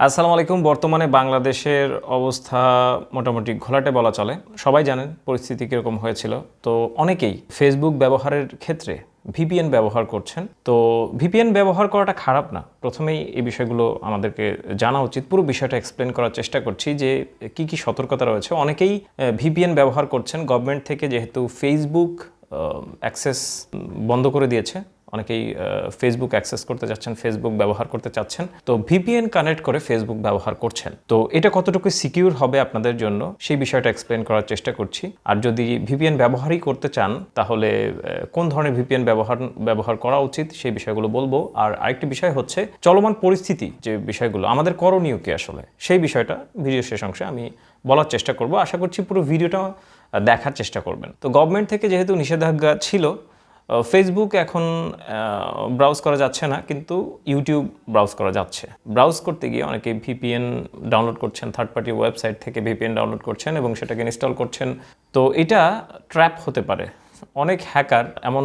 আসসালামু আলাইকুম। বর্তমানে বাংলাদেশের অবস্থা মোটামুটি ঘোলাটে বলা চলে। সবাই জানেন পরিস্থিতি কীরকম হয়েছিল। তো অনেকেই ফেসবুক ব্যবহারের ক্ষেত্রে ভিপিএন ব্যবহার করছেন। তো ভিপিএন ব্যবহার করাটা খারাপ না। প্রথমেই এই বিষয়গুলো আমাদেরকে জানা উচিত। পুরো বিষয়টা এক্সপ্লেন করার চেষ্টা করছি যে কি কি সতর্কতা রয়েছে। অনেকেই ভিপিএন ব্যবহার করছেন। গভর্নমেন্ট থেকে যেহেতু ফেসবুক অ্যাক্সেস বন্ধ করে দিয়েছে। অনেকেই ফেসবুক অ্যাক্সেস করতে চাচ্ছেন ফেসবুক ব্যবহার করতে চাচ্ছেন। তো ভিপিএন কানেক্ট করে ফেসবুক ব্যবহার করছেন। তো এটা কতটুকু সিকিউর হবে আপনাদের জন্য, সেই বিষয়টা এক্সপ্লেন করার চেষ্টা করছি। আর যদি ভিপিএন ব্যবহারই করতে চান, তাহলে কোন ধরনের ভিপিএন ব্যবহার ব্যবহার করা উচিত, সেই বিষয়গুলো বলব। আর আরেকটি বিষয় হচ্ছে, চলমান পরিস্থিতি যে বিষয়গুলো, আমাদের করণীয় কি আসলে? সেই বিষয়টা ভিডিও শেষ অংশে আমি বলার চেষ্টা করব। আশা করছি পুরো ভিডিওটা দেখার চেষ্টা করবেন। তো গভর্নমেন্ট থেকে যেহেতু নিষেধাজ্ঞা ছিল ফেসবুক এখন ব্রাউজ করা যাচ্ছে না, কিন্তু ইউটিউব ব্রাউজ করা যাচ্ছে। ব্রাউজ করতে গিয়ে অনেকে ভিপিএন ডাউনলোড করছেন থার্ড পার্টি ওয়েবসাইট থেকে ভিপিএন ডাউনলোড করছেন এবং সেটাকে ইনস্টল করছেন। তো এটা ট্র্যাপ হতে পারে। অনেক হ্যাকার এমন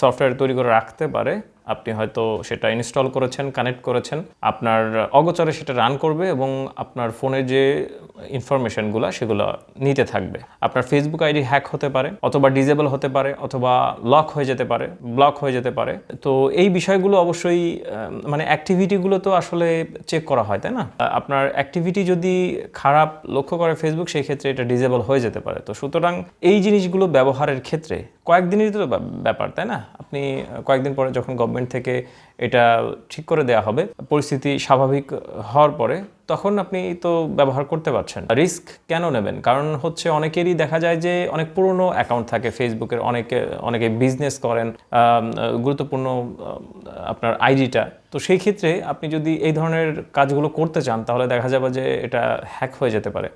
সফটওয়্যার তৈরি করে রাখতে পারে। আপনি হয়তো সেটা ইনস্টল করেছেন কানেক্ট করেছেন। আপনার অগোচরে সেটা রান করবে এবং আপনার ফোনে যে ইনফরমেশনগুলো সেগুলো নিতে থাকবে। আপনার ফেসবুক আইডি হ্যাক হতে পারে, অথবা ডিজেবল হতে পারে, অথবা লক হয়ে যেতে পারে ব্লক হয়ে যেতে পারে। তো এই বিষয়গুলো অবশ্যই মানে অ্যাক্টিভিটিগুলো তো আসলে চেক করা হয়, তাই না? আপনার অ্যাক্টিভিটি যদি খারাপ লক্ষ্য করে ফেসবুক সেই ক্ষেত্রে এটা ডিজেবল হয়ে যেতে পারে। তো সুতরাং এই জিনিসগুলো ব্যবহারের ক্ষেত্রে কয়েকদিনেরই তো ব্যাপার, তাই না? আপনি কয়েকদিন পরে যখন গভর্নমেন্ট থেকে এটা ঠিক করে দেওয়া হবে, পরিস্থিতি স্বাভাবিক হওয়ার পরে তখন আপনি তো ব্যবহার করতে পারছেন। রিস্ক কেন নেবেন? কারণ হচ্ছে অনেকেরই দেখা যায় যে অনেক পুরনো অ্যাকাউন্ট থাকে ফেসবুকের, অনেকে অনেকে বিজনেস করেন। গুরুত্বপূর্ণ আপনার আইডিটা তো সেই ক্ষেত্রে আপনি যদি এই ধরনের কাজগুলো করতে চান, তাহলে দেখা যাবে যে এটা হ্যাক হয়ে যেতে পারে।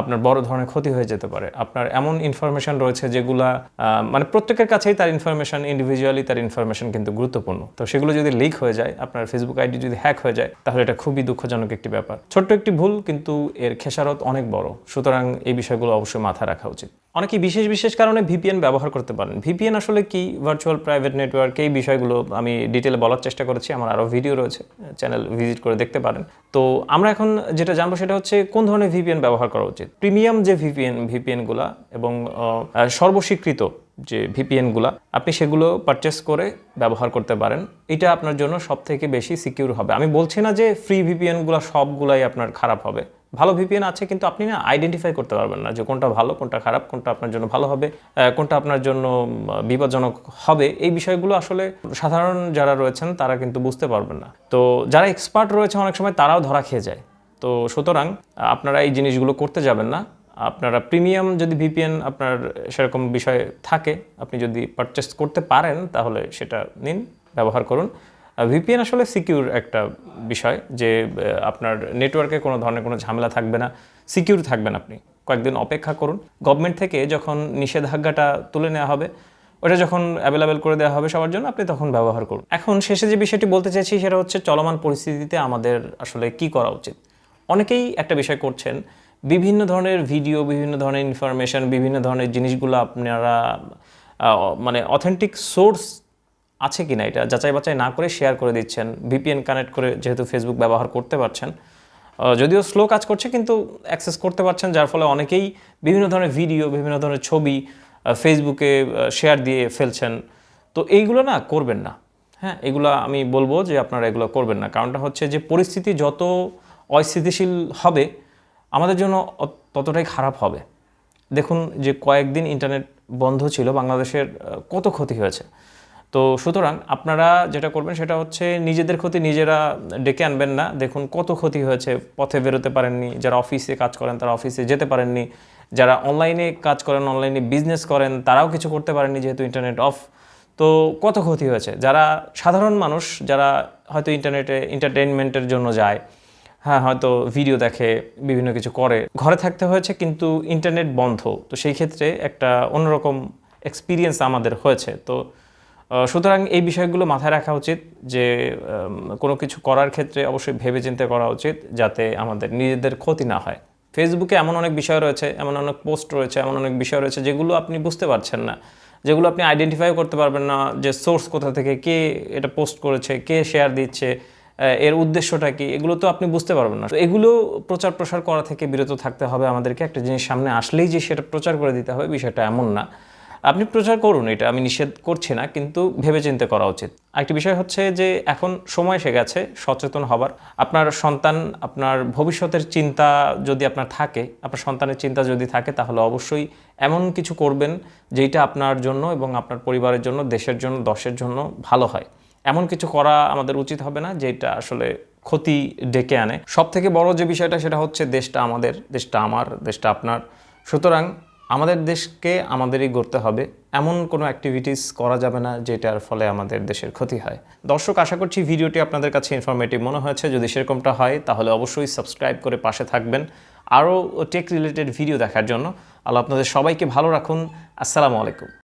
আপনার বড় ধরনের ক্ষতি হয়ে যেতে পারে। আপনার এমন ইনফরমেশন রয়েছে যেগুলা মানে প্রত্যেকের কাছেই তার ইনফরমেশন ইন্ডিভিজুয়ালি তার ইনফরমেশন কিন্তু গুরুত্বপূর্ণ। তো সেগুলো যদি লিক হয়ে যায়, আপনার ফেসবুক আইডি যদি হ্যাক হয়ে যায়, তাহলে এটা খুবই দুঃখজনক একটি ব্যাপার। ছোট্ট একটি ভুল, কিন্তু এর খেসারত অনেক বড়। সুতরাং এই বিষয়গুলো অবশ্যই মাথায় রাখা উচিত। অনেকে বিশেষ বিশেষ কারণে ভিপিএন ব্যবহার করতে পারেন। ভিপিএন আসলে কি? ভার্চুয়াল প্রাইভেট নেটওয়ার্ক এই বিষয়গুলো আমি ডিটেলে বলার চেষ্টা করেছি। আমার আরও ভিডিও রয়েছে চ্যানেল ভিজিট করে দেখতে পারেন। তো আমরা এখন যেটা জানব সেটা হচ্ছে কোন ধরনের ভিপিএন ব্যবহার করা উচিত? প্রিমিয়াম যে ভিপিএন ভিপিএনগুলা এবং সর্বস্বীকৃত যে ভিপিএনগুলা আপনি সেগুলো পারচেস করে ব্যবহার করতে পারেন। এটা আপনার জন্য সব থেকে বেশি সিকিউর হবে। আমি বলছি না যে ফ্রি ভিপিএনগুলো সবগুলাই আপনার খারাপ হবে। ভালো ভিপিএন আছে কিন্তু আপনি না আইডেন্টিফাই করতে পারবেন না যে কোনটা ভালো, কোনটা খারাপ, কোনটা আপনার জন্য ভালো হবে কোনটা আপনার জন্য বিপজ্জনক হবে। এই বিষয়গুলো আসলে সাধারণ যারা রয়েছেন তারা কিন্তু বুঝতে পারবেন না। তো যারা এক্সপার্ট রয়েছে অনেক সময় তারাও ধরা খেয়ে যায়। তো সুতরাং, আপনারা এই জিনিসগুলো করতে যাবেন না। আপনারা প্রিমিয়াম যদি ভিপিএন আপনার সেরকম বিষয় থাকে, আপনি যদি পারচেস করতে পারেন তাহলে সেটা নিন, ব্যবহার করুন। ভিপিএন আসলে সিকিউর একটা বিষয় যে আপনার নেটওয়ার্কে কোনো ধরনের কোনো ঝামেলা থাকবে না। সিকিউর থাকবেন আপনি। কয়েকদিন অপেক্ষা করুন। গভর্নমেন্ট থেকে যখন নিষেধাজ্ঞাটা তুলে নেওয়া হবে, ওটা যখন অ্যাভেলেবেল করে দেওয়া হবে সবার জন্য, আপনি তখন ব্যবহার করুন। এখন শেষে যে বিষয়টি বলতে চাইছি, সেটা হচ্ছে চলমান পরিস্থিতিতে আমাদের আসলে কি করা উচিত? অনেকেই একটা বিষয় করছেন, বিভিন্ন ধরনের ভিডিও বিভিন্ন ধরনের ইনফরমেশন বিভিন্ন ধরনের জিনিসগুলো আপনারা মানে অথেন্টিক সোর্স আছে কিনা এটা? যাচাই বাছাই না করে শেয়ার করে দিচ্ছেন ভিপিএন কানেক্ট করে যেহেতু ফেসবুক ব্যবহার করতে পারছেন। যদিও স্লো কাজ করছে, কিন্তু অ্যাক্সেস করতে পারছেন, যার ফলে অনেকেই বিভিন্ন ধরনের ভিডিও বিভিন্ন ধরনের ছবি ফেসবুকে শেয়ার দিয়ে ফেলছেন। তো এইগুলো না করবেন না। হ্যাঁ এগুলো আমি বলব যে আপনারা এগুলো করবেন না। কারণটা হচ্ছে যে পরিস্থিতি যত অস্থিতিশীল হবে, আমাদের জন্য ততটাই খারাপ হবে। দেখুন যে কয়েকদিন ইন্টারনেট বন্ধ ছিল, বাংলাদেশের কত ক্ষতি হয়েছে। তো সুতরাং আপনারা যেটা করবেন সেটা হচ্ছে নিজেদের ক্ষতি নিজেরা ডেকে আনবেন না। দেখুন কত ক্ষতি হয়েছে, পথে বেরোতে পারেননি, যারা অফিসে কাজ করেন তারা অফিসে যেতে পারেননি, যারা অনলাইনে কাজ করেন, অনলাইনে বিজনেস করেন, তারাও কিছু করতে পারেননি যেহেতু ইন্টারনেট অফ তো কত ক্ষতি হয়েছে? যারা সাধারণ মানুষ, যারা হয়তো ইন্টারনেটে এন্টারটেনমেন্টের জন্য যায় হ্যাঁ হয়তো ভিডিও দেখে, বিভিন্ন কিছু করে, ঘরে থাকতে হয়েছে কিন্তু ইন্টারনেট বন্ধ। তো সেই ক্ষেত্রে একটা অন্যরকম এক্সপিরিয়েন্স আমাদের হয়েছে। তো সুতরাং এই বিষয়গুলো মাথায় রাখা উচিত যে কোনো কিছু করার ক্ষেত্রে অবশ্যই ভেবে চিন্তে করা উচিত যাতে আমাদের নিজেদের ক্ষতি না হয়। ফেসবুকে এমন অনেক বিষয় রয়েছে, এমন অনেক পোস্ট রয়েছে, এমন অনেক বিষয় রয়েছে যেগুলো আপনি বুঝতে পারছেন না, যেগুলো আপনি আইডেন্টিফাই করতে পারবেন না যে সোর্স কোথা থেকে কে এটা পোস্ট করেছে, কে শেয়ার দিচ্ছে এর উদ্দেশ্যটা কি, এগুলো তো আপনি বুঝতে পারবেন না। এগুলো প্রচার প্রসার করা থেকে বিরত থাকতে হবে আমাদেরকে। একটা জিনিস সামনে আসলেই যে, সেটা প্রচার করে দিতে হবে, বিষয়টা এমন না। আপনি প্রচার করুন, এটা আমি নিষেধ করছি না, কিন্তু ভেবেচিন্তে করা উচিত। আরেকটি বিষয় হচ্ছে যে, এখন সময় এসে গেছে সচেতন হবার। আপনার সন্তান, আপনার ভবিষ্যতের চিন্তা যদি আপনার থাকে, আপনার সন্তানের চিন্তা যদি থাকে, তাহলে অবশ্যই এমন কিছু করবেন যেটা আপনার জন্য এবং আপনার পরিবারের জন্য, দেশের জন্য, দশের জন্য ভালো হয়। এমন কিছু করা আমাদের উচিত হবে না যেটা আসলে ক্ষতি ডেকে আনে। সব থেকে বড় যে বিষয়টা, সেটা হচ্ছে দেশটা আমাদের, দেশটা আমার, দেশটা আপনার। সুতরাং আমাদের দেশকে আমাদেরই গড়তে হবে। এমন কোনো অ্যাক্টিভিটিস করা যাবে না যেটার ফলে আমাদের দেশের ক্ষতি হয়। দর্শক, আশা করছি ভিডিওটি আপনাদের কাছে ইনফরমেটিভ মনে হয়েছে। যদি সেরকমটা হয়, তাহলে অবশ্যই সাবস্ক্রাইব করে পাশে থাকবেন। আরও টেক রিলেটেড ভিডিও দেখার জন্য। আল্লাহ আপনাদের সবাইকে ভালো রাখুন। আসসালামু আলাইকুম।